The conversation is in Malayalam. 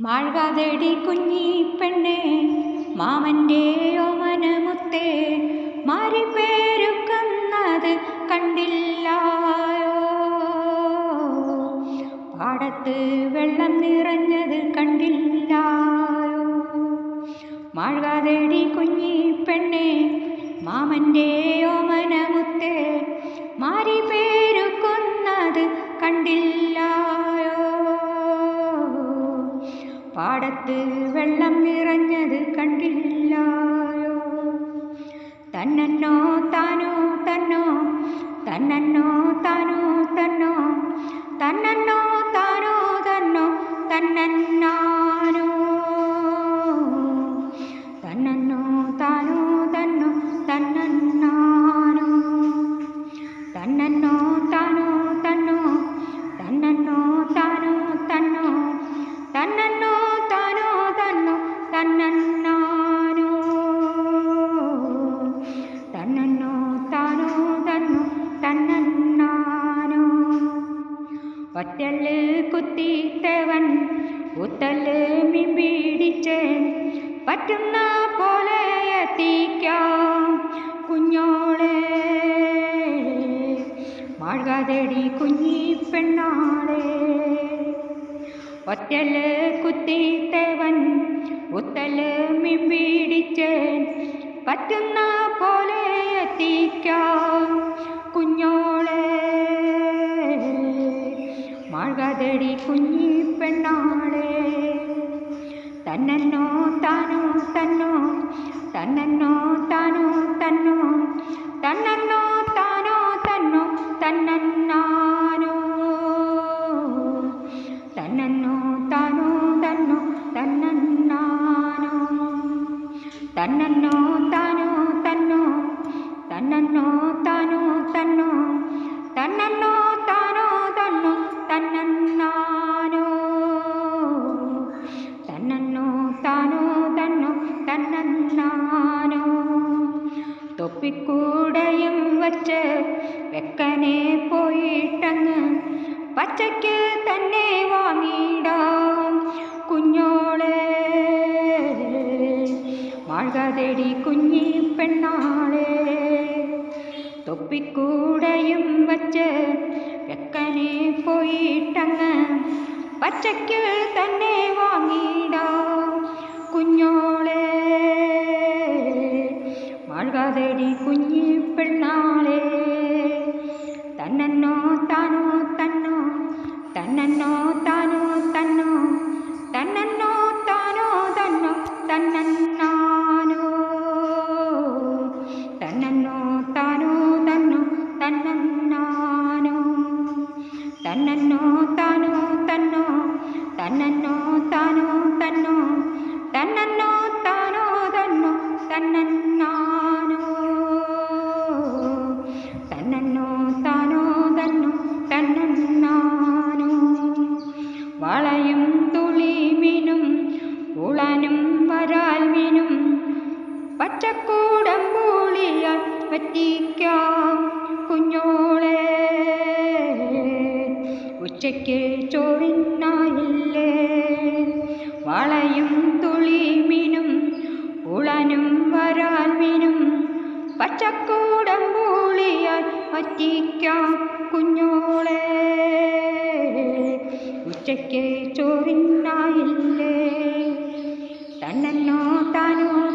മാഴ്കാതെടി കുഞ്ഞി പെണ്ണെ മാമന്റെ ഓമനമുത്തേ മാറി പേരുക്കുന്നത് കണ്ടില്ലായോ? പാടത്ത് വെള്ളം നിറഞ്ഞത് കണ്ടില്ലായോ? മാഴ്കാതെടി കുഞ്ഞി പെണ്ണെ മാമന്റെ ഓമനമുത്തേ മാറി പേരുക്കുന്നത് കണ്ടില്ലായോ? പാടത്ത് വെള്ളം നിറഞ്ഞത് കണ്ടില്ലായോ? തന്നോ താനോ തന്നോ? തന്നോ താനോ തന്നോ? തന്നോ താനോ തന്നോ? തന്നന്നാനോ ഒറ്റൽ കുത്തിത്തവൻ ഉത്തൽ മിമ്പിടിച്ച് പറ്റുന്ന പോലെ എത്തിക്കാം കുഞ്ഞോളെ. മാഴ്കാതെടി കുഞ്ഞി പെണ്ണാളെ. ഒറ്റൽ കുത്തിത്തവൻ ഉത്തൽ മിമ്പിടിച്ച് പറ്റുന്ന പോലെ എത്തിക്കാം കുഞ്ഞി പെണ്ണാളെ തന്നന്നോ താനോ തന്നോ തന്നന്നോ താനോ തന്നോ തന്നന്നോ തൊപ്പിക്കൂടയും വച്ച് വെക്കനെ പോയിട്ടങ്ങ് പച്ചയ്ക്ക് തന്നെ വാങ്ങിടാം കുഞ്ഞോളെ മാഴ്കാതെടി കുഞ്ഞി പെണ്ണാളെ തൊപ്പിക്കൂടയും വച്ച് വെക്കനെ പോയിട്ടങ്ങ് പച്ചയ്ക്ക് തന്നെ വാങ്ങിടാം കുഞ്ഞോളെ മാഴ്കാതെടി കുഞ്ഞി പെണ്ണാളെ തന്നന്നോ താനോ തന്നോ തന്നന്നോ താനോ തന്നോ തന്നന്നോ താനോ തന്നോ തന്നന്നാനോ തന്നന്നോ താനോ തന്നോ തന്നന്നാനോ തന്നന്നോ താനോ തന്നോ തന്നന്നോ താനോ തന്നോ തന്നന്നോ പറ്റിക്കാം കുഞ്ഞോളെ. ഉച്ചയ്ക്ക് ചോറിനായില്ലേ വളയും തുളിമീനും ഉളനും വരാൽ മീനും പച്ചക്കൂടം പൂളിയാൽ പറ്റിക്കാം കുഞ്ഞോളെ. ഉച്ചയ്ക്ക് ചോറിനായില്ലേ തന്നെന്നോ താനോ